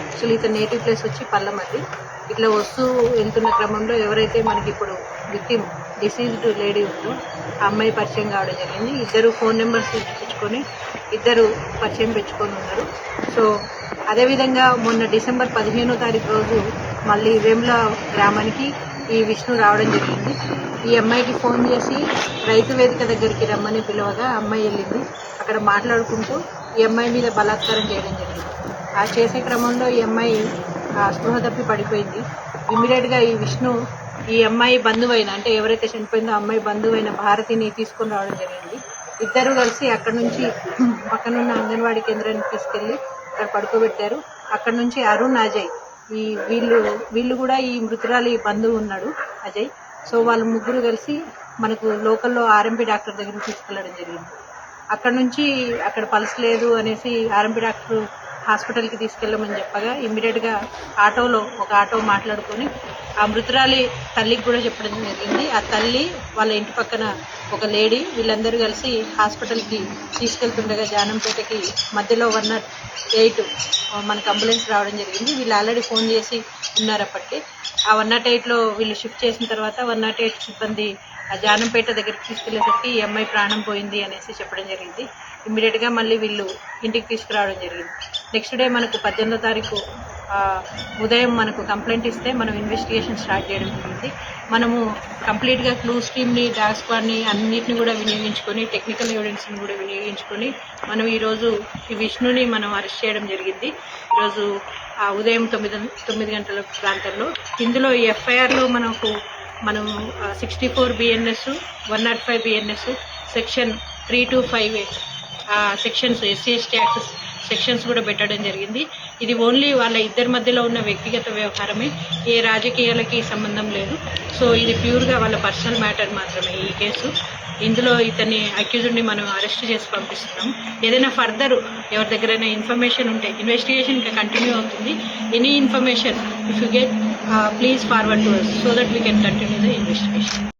Actually ఇతని native place వచ్చి పల్లమల్లి ఇట్లా వస్తూ వెళ్తున్న క్రమంలో ఎవరైతే మనకి ఇప్పుడు విక్టిమ్ డిసీజ్డ్ లేడీ ఉందో ఆ అమ్మాయి పరిచయం కావడం జరిగింది. ఇద్దరు ఫోన్ నెంబర్స్ ఇచ్చుకొని ఇద్దరు పరిచయం పెంచుకొని ఉన్నారు. సో అదేవిధంగా మొన్న డిసెంబర్ పదిహేనో తారీఖు రోజు మళ్ళీ వేముల గ్రామానికి ఈ విష్ణు రావడం జరిగింది. ఈ అమ్మాయికి ఫోన్ చేసి రైతు వేదిక దగ్గరికి రమ్మని పిలవగా అమ్మాయి వెళ్ళింది. అక్కడ మాట్లాడుకుంటూ ఈ అమ్మాయి మీద బలాత్కారం చేయడం జరిగింది. ఆ చేసే క్రమంలో ఈ అమ్మాయి ఆ, స్పృహ తప్పి పడిపోయింది. ఇమీడియట్గా ఈ విష్ణు ఈ అమ్మాయి బంధువైన అంటే ఎవరైతే చనిపోయిందో అమ్మాయి బంధువైన భారతిని తీసుకొని రావడం జరిగింది. ఇద్దరు కలిసి అక్కడ నుంచి పక్కనున్న అంగన్వాడీ కేంద్రానికి తీసుకెళ్ళి అక్కడ పడుకోబెట్టారు. అక్కడ నుంచి అరుణ్ అజయ్ ఈ వీళ్ళు వీళ్ళు కూడా ఈ మృతురాలి బంధువు ఉన్నాడు అజయ్. సో వాళ్ళు ముగ్గురు కలిసి మనకు లోకల్లో ఆర్ఎంపీ డాక్టర్ దగ్గరికి తీసుకెళ్ళడం జరిగింది. అక్కడ నుంచి అక్కడ పల్స్ లేదు అనేసి ఆర్ఎంపీ డాక్టర్ హాస్పిటల్కి తీసుకెళ్ళమని చెప్పగా ఇమ్మీడియట్గా ఆటోలో ఒక ఆటో మాట్లాడుకొని ఆ మృతురాలి తల్లికి కూడా చెప్పడం జరిగింది. ఆ తల్లి వాళ్ళ ఇంటి పక్కన ఒక లేడీ వీళ్ళందరూ కలిసి హాస్పిటల్కి తీసుకెళ్తుండగా జానంపేటకి మధ్యలో వన్ నాట్ ఎయిట్ మనకు అంబులెన్స్ రావడం జరిగింది. వీళ్ళు ఆల్రెడీ ఫోన్ చేసి ఉన్నారు అప్పటికి ఆ వన్ నాట్ ఎయిట్లో వీళ్ళు షిఫ్ట్ చేసిన తర్వాత వన్ నాట్ ఎయిట్ సిబ్బంది ఆ జానంపేట దగ్గరికి తీసుకెళ్ళేసరికి ఈ అమ్మాయి ప్రాణం పోయింది అనేసి చెప్పడం జరిగింది. ఇమ్మీడియట్గా మళ్ళీ వీళ్ళు ఇంటికి తీసుకురావడం జరిగింది. నెక్స్ట్ డే మనకు పద్దెనిమిదో తారీఖు ఉదయం మనకు కంప్లైంట్ ఇస్తే మనం ఇన్వెస్టిగేషన్ స్టార్ట్ చేయడం జరిగింది. మనము కంప్లీట్గా క్లూ స్కీమ్ని డాగ్ స్క్వాడ్ని అన్నిటిని కూడా వినియోగించుకొని టెక్నికల్ ఎవిడెన్స్ని కూడా వినియోగించుకొని మనం ఈరోజు ఈ విష్ణుని మనం అరెస్ట్ చేయడం జరిగింది. ఈరోజు ఆ ఉదయం తొమ్మిది తొమ్మిది గంటల ప్రాంతంలో. ఇందులో ఈ ఎఫ్ఐఆర్లో మనకు మనం sixty four BNS one nought five BNS section three two five sections SC ST act sections కూడా పెట్టడం జరిగింది. ఇది ఓన్లీ వాళ్ళ ఇద్దరి మధ్యలో ఉన్న వ్యక్తిగత వ్యవహారమే. ఏ రాజకీయాలకి సంబంధం లేదు. సో ఇది ప్యూర్గా వాళ్ళ పర్సనల్ మ్యాటర్ మాత్రమే ఈ కేసు. ఇందులో ఇతన్ని అక్యూజ్డ్ని మనం అరెస్ట్ చేసి పంపిస్తున్నాం. ఏదైనా ఫర్దర్ ఎవరి దగ్గరైనా ఇన్ఫర్మేషన్ ఉంటే ఇన్వెస్టిగేషన్ ఇంకా కంటిన్యూ అవుతుంది. Any information if you get please forward to us so that we can continue the investigation